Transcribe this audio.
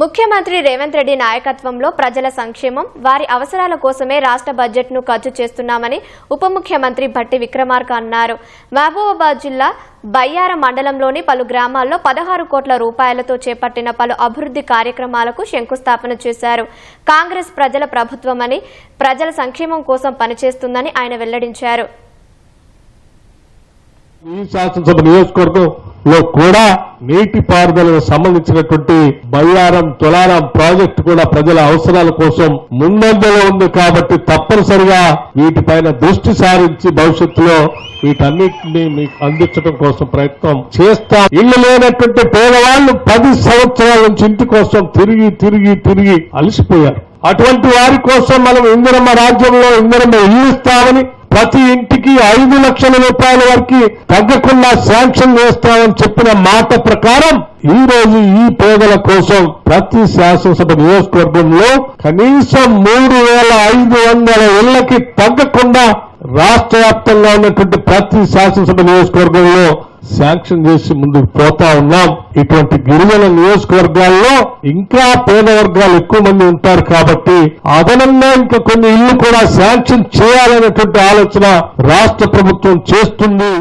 ముఖ్యమంత్రి రేవంత్ రెడ్డి నాయకత్వంలో ప్రజల సంక్షేమం వారి అవసరాల కోసమే రాష్ట్ర బడ్జెట్ను ఖర్చు చేస్తున్నామని ఉప ముఖ్యమంత్రి భట్టి విక్రమార్క అన్నారు. మహబూబాబాద్ జిల్లా బయ్యార మండలంలోని పలు గ్రామాల్లో పదహారు కోట్ల రూపాయలతో చేపట్టిన పలు అభివృద్ధి కార్యక్రమాలకు శంకుస్థాపన చేశారు. కాంగ్రెస్ ప్రజల ప్రభుత్వమని ప్రజల సంక్షేమం కోసం పనిచేస్తుందని ఆయన వెల్లడించారు. ఈ శాసనసభ లో కూడా నీటి పారుదలకు సంబంధించినటువంటి బయ్యారం తులారం ప్రాజెక్టు కూడా ప్రజల అవసరాల కోసం ముందంజలో ఉంది కాబట్టి తప్పనిసరిగా వీటిపైన దృష్టి సారించి భవిష్యత్తులో వీటన్నిటిని మీకు అందించడం కోసం ప్రయత్నం చేస్తాం. ఇల్లు లేనటువంటి పేదవాళ్ళు పది సంవత్సరాల నుంచి ఇంటి కోసం తిరిగి తిరిగి తిరిగి అలసిపోయారు. అటువంటి వారి కోసం మనం ఇందిరమ్మ రాజ్యంలో ఇందిరమ్మ ఇల్లు ఇస్తామని ప్రతి ఇంటికి ఐదు లక్షల రూపాయల వరకు తగ్గకుండా శాంక్షన్ చేస్తామని చెప్పిన మాట ప్రకారం ఈ రోజు ఈ పేదల కోసం ప్రతి శాసనసభ నియోజకవర్గంలో కనీసం మూడు వేల ఐదు వందల ఇళ్ళకి తగ్గకుండా రాష్ట్ర వ్యాప్తంగా ఉన్నటువంటి ప్రతి శాసనసభ నియోజకవర్గంలో శాంక్షన్ చేసి ముందుకు పోతా ఉన్నాం. ఇటువంటి గిరిజన నియోజకవర్గాల్లో ఇంకా పేద వర్గాలు ఎక్కువ మంది ఉంటారు కాబట్టి అదనంగా ఇంకా కొన్ని ఇళ్ళు కూడా శాంక్షన్ చేయాలనేటువంటి ఆలోచన రాష్ట్ర ప్రభుత్వం చేస్తుంది.